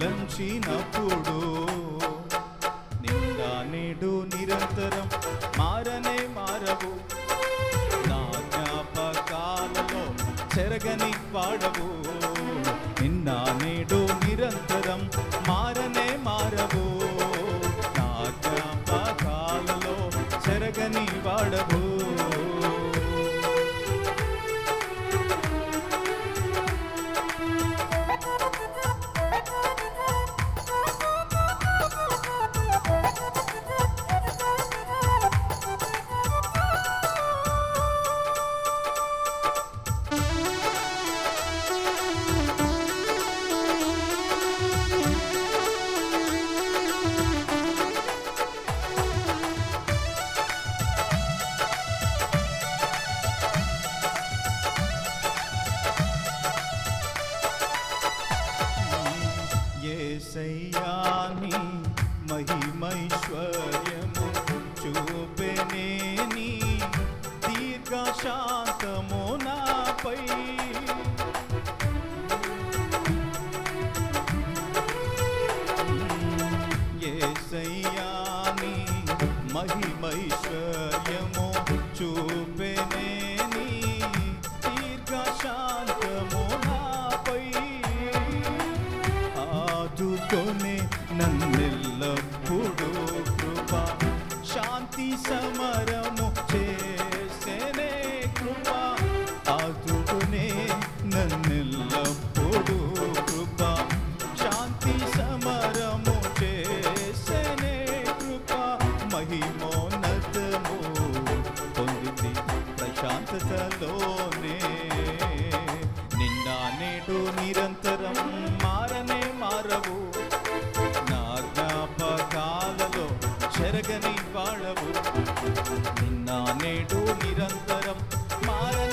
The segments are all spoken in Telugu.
తలంచినప్పుడు నిండా నేడు నిరంతరం మారనే మారవు. నా జ్ఞాపకాలలో చెరగని పాడవు. నిన్న నేడు నిరంతరం మారనే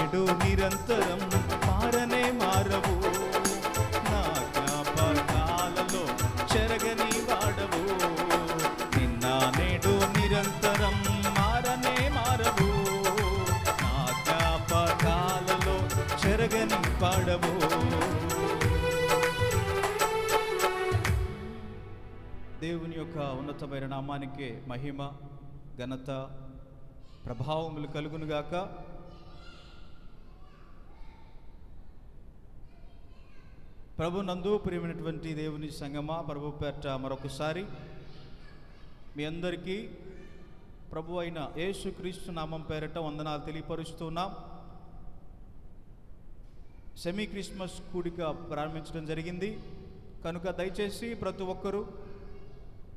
నేడు నిరంతరం మారనే మారవు. నా జ్ఞాపకాలలో చెరగని వాడవు. నిన్న నేడు నిరంతరం మారనే మారవు. నా జ్ఞాపకాలలో చెరగని వాడవు. దేవుని యొక్క ఉన్నతమైన నామానికే మహిమ ఘనత ప్రభావములు కలుగునుగాక. ప్రభు నందు ప్రియమైనటువంటి దేవుని సంగమా ప్రభు పేట మరొకసారి మీ అందరికీ ప్రభు అయిన యేసుక్రీస్తు నామం పేరట వందనాలు తెలియపరుస్తున్నాం సెమీ క్రిస్మస్ కూడిక ప్రారంభించడం జరిగింది. కనుక దయచేసి ప్రతి ఒక్కరూ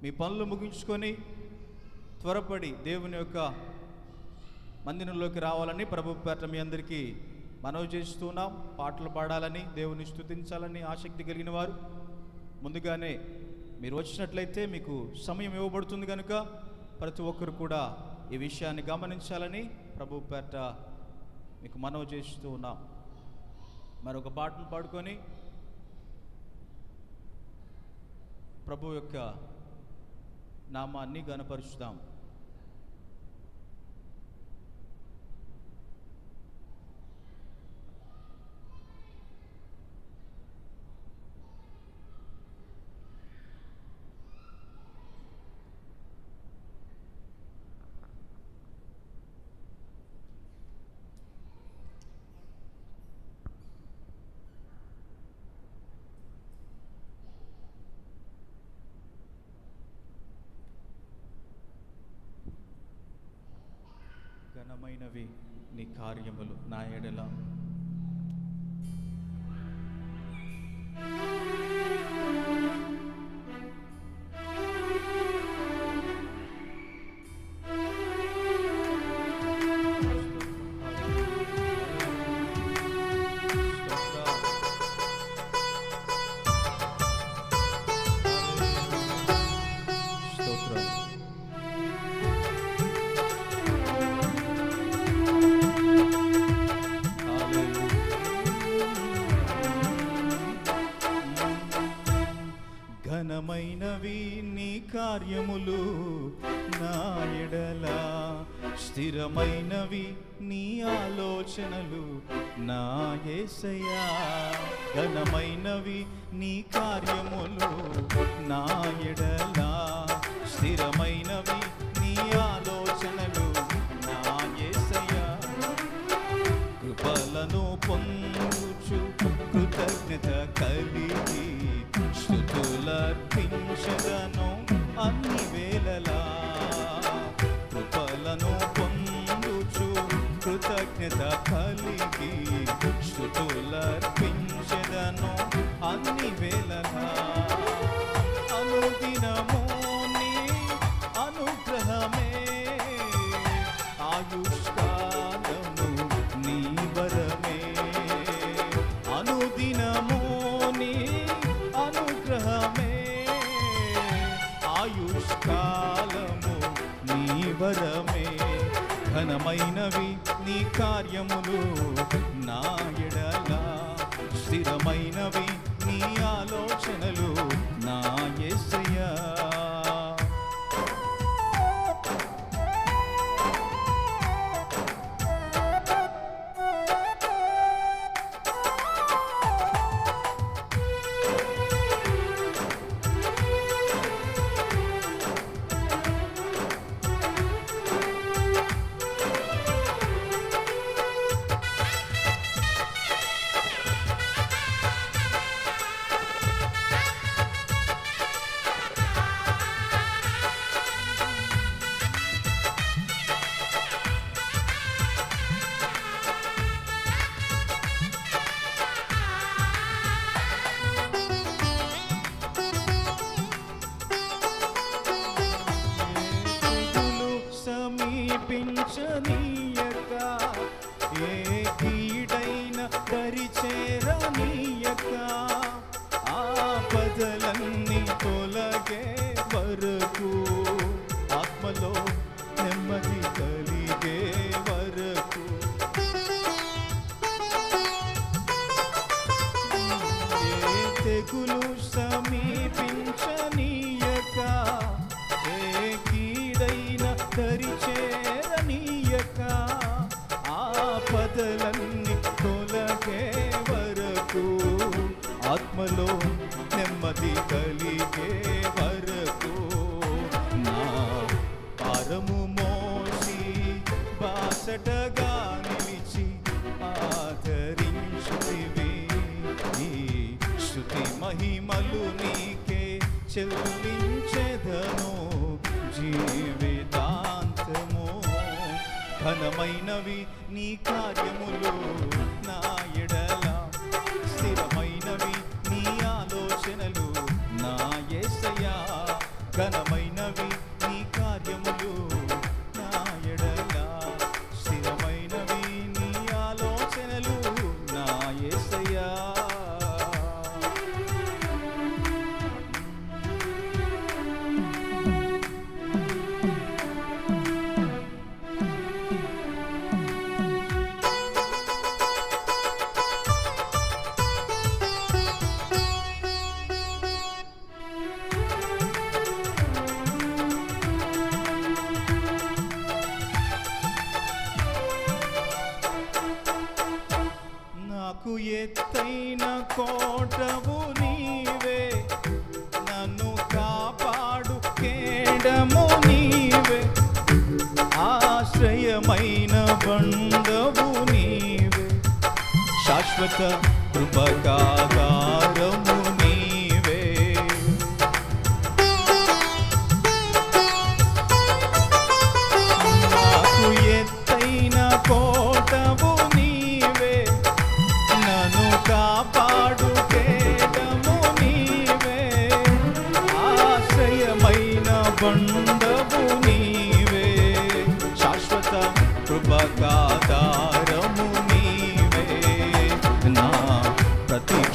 మీ పనులు ముగించుకొని త్వరపడి దేవుని యొక్క మందిరంలోకి రావాలని ప్రభు పేట మీ అందరికీ మనవి చేస్తున్నాం పాటలు పాడాలని దేవుని స్థుతించాలని ఆసక్తి కలిగిన వారు. ముందుగానే మీరు వచ్చినట్లయితే మీకు సమయం ఇవ్వబడుతుంది కనుక ప్రతి ఒక్కరు కూడా ఈ విషయాన్ని గమనించాలని ప్రభు పేట మీకు మనవి చేస్తూ ఉన్నాం. మరొక పాటను పాడుకొని ప్రభు యొక్క నామాన్ని గనపరుచుదాం ఘనమైనవి నీ కార్యములు నా ఎడల. కార్యములు నా ఎడల. స్థిరమైనవి నీ ఆలోచనలు నా ఏసయా ఘనమైనవి నీ కార్యములు నా ఎడల. స్థిరమైనవి నీ ఆలోచనలు నా ఏసయా కృపలను పొందుచు కృతజ్ఞత కలిగి స్థుతులర్పించదను. అన్ని వేళలా కృపలను పొందుచు కృతజ్ఞత కలిగి స్థుతులర్పించదను కార్యములు మహిమలు నీకే చెల్లించెదను జీవితాంతము. ఘనమైనవి నీ కార్యములు.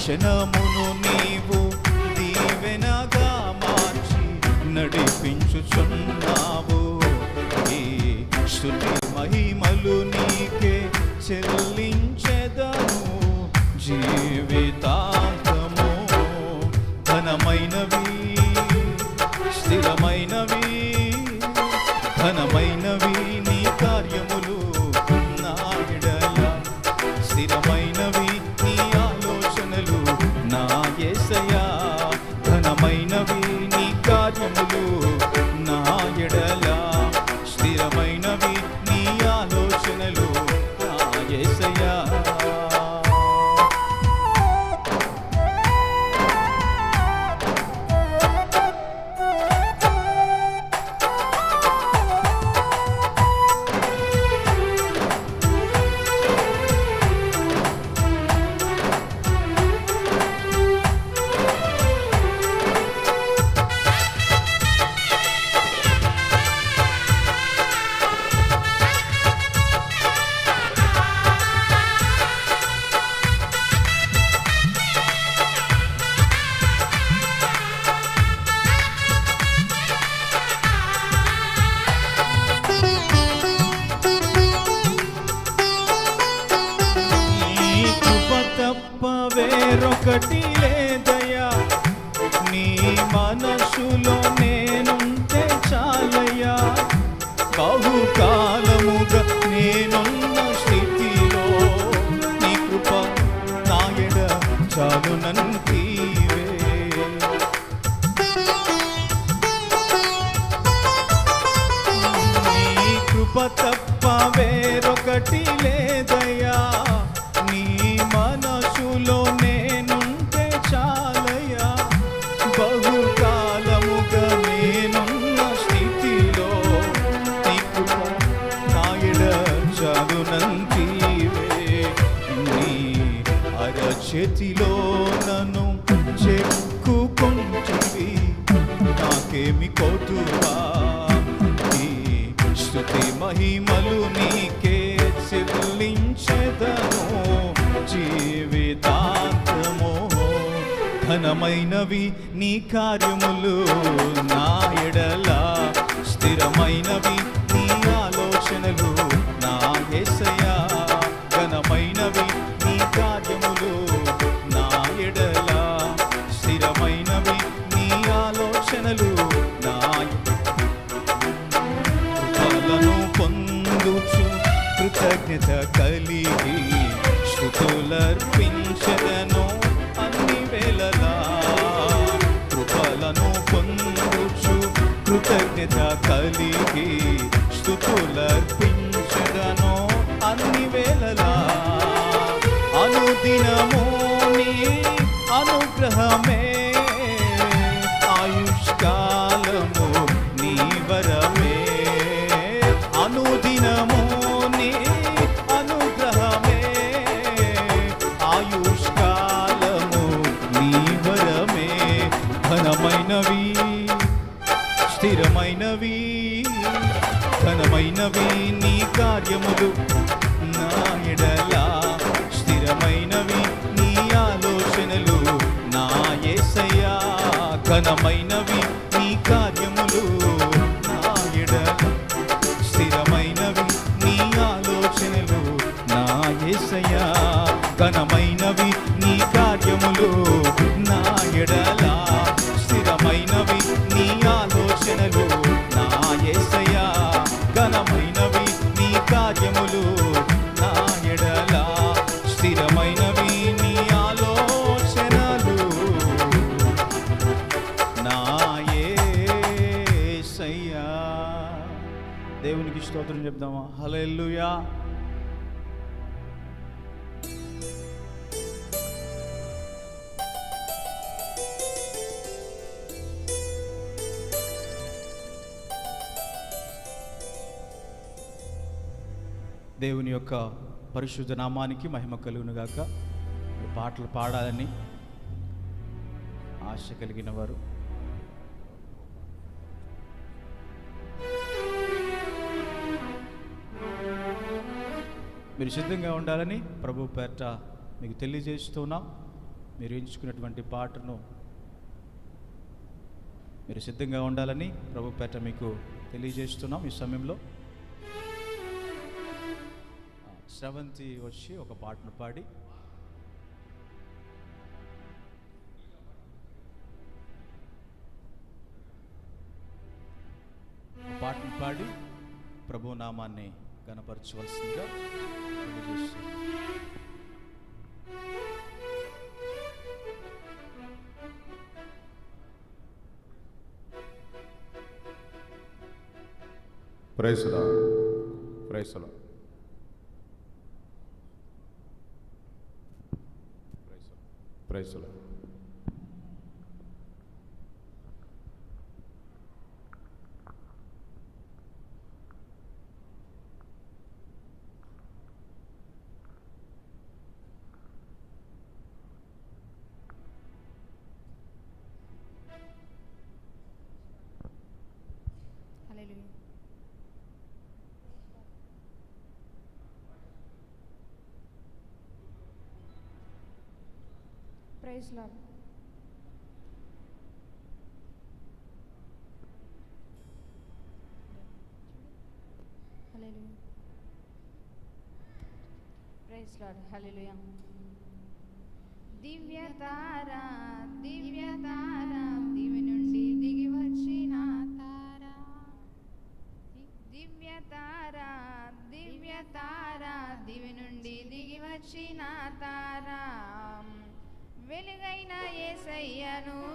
క్షణమును నీవు దీవెనగా మార్చి నడిపించుచున్నావు. ఈ శృతి మహిమలు నీకే చెల్లించెదను. జీవితాంతము ఘనమైనవి స్థిరమైన ఘనమైనవి నీ కార్యములు నా ఎడలా. స్థిరమైనవి నీ ఆలోచనలు కృతజ్ఞత కలిగి స్థుతులర్పించదను అన్ని వేళలా. అనుదినము నీ అనుగ్రహమే. కార్యములు నా ఎడల స్థిరమైనవి నీ ఆలోచనలు నా యేసయ్యా ఘనమైనవి దేవుని యొక్క పరిశుద్ధ నామానికి మహిమ కలుగునుగాక. పాటలు పాడాలని ఆశ కలిగిన వారు. మీరు సిద్ధంగా ఉండాలని ప్రభు పేట మీకు తెలియజేస్తున్నాం. మీరు ఎంచుకున్నటువంటి పాటను మీరు సిద్ధంగా ఉండాలని ప్రభు పేట మీకు తెలియజేస్తున్నాం ఈ సమయంలో. శ్రవంతి వచ్చి ఒక పాటను పాడి. పాటను పాడి ప్రభు నామాన్ని గనపరచవలసిందిగా తెలియజేస్తున్నాం ప్రైసులా ప్రైసులా ప్రైసులా praise lord. Hallelujah. Praise lord. Hallelujah. Divya tara divya tara. అయ్యను.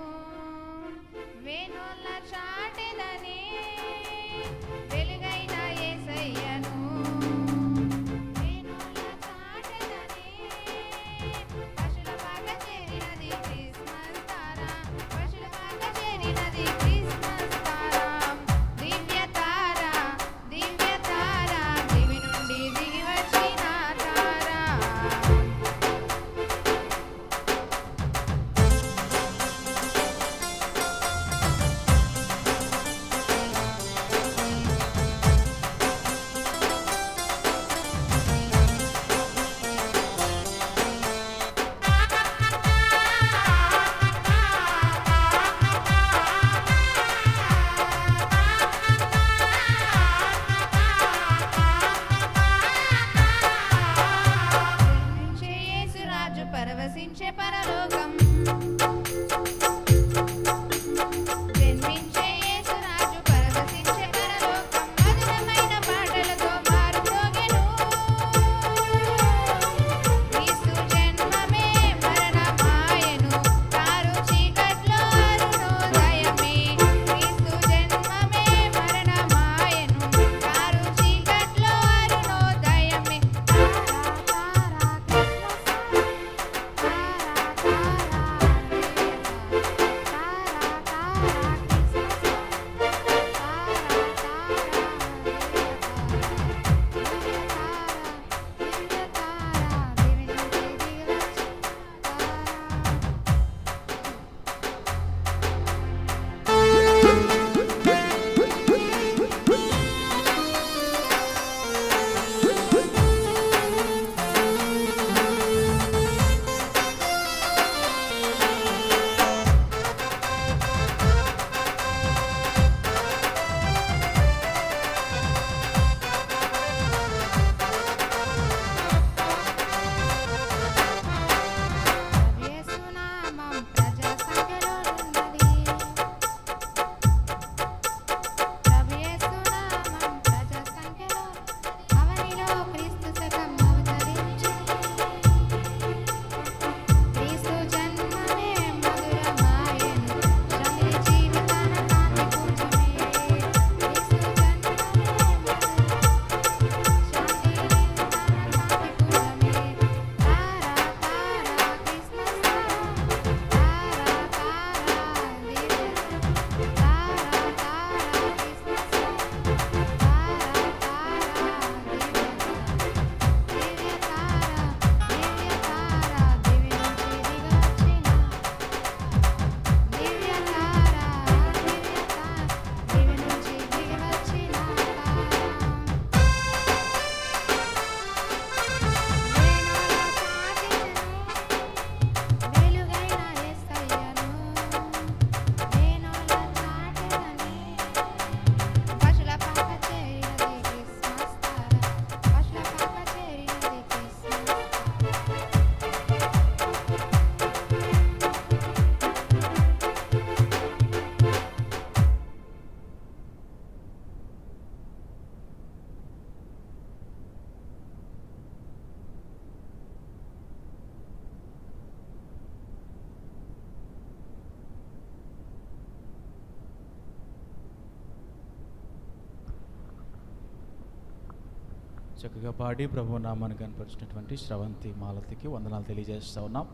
పాడి ప్రభు నామాన్ని కనపరిచినటువంటి శ్రవంతి మాలతికి వందనాలు తెలియజేస్తూ ఉన్నాం.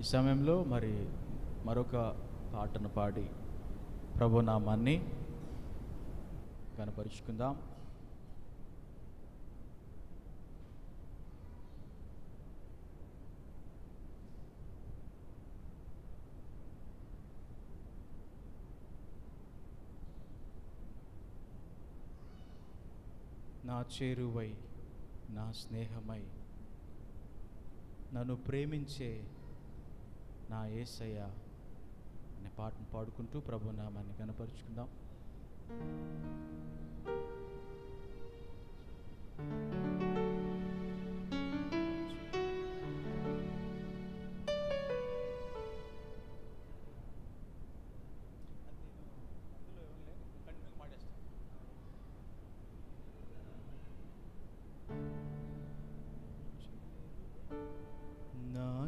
ఈ సమయంలో మరి మరొక పాటను పాడి ప్రభు నామాన్ని కనపరుచుకుందాం. నా చేరువై నా స్నేహమై నన్ను ప్రేమించే నా ఏసయ్య అనే పాటను పాడుకుంటూ ప్రభు నామాన్ని కనపరుచుకుందాం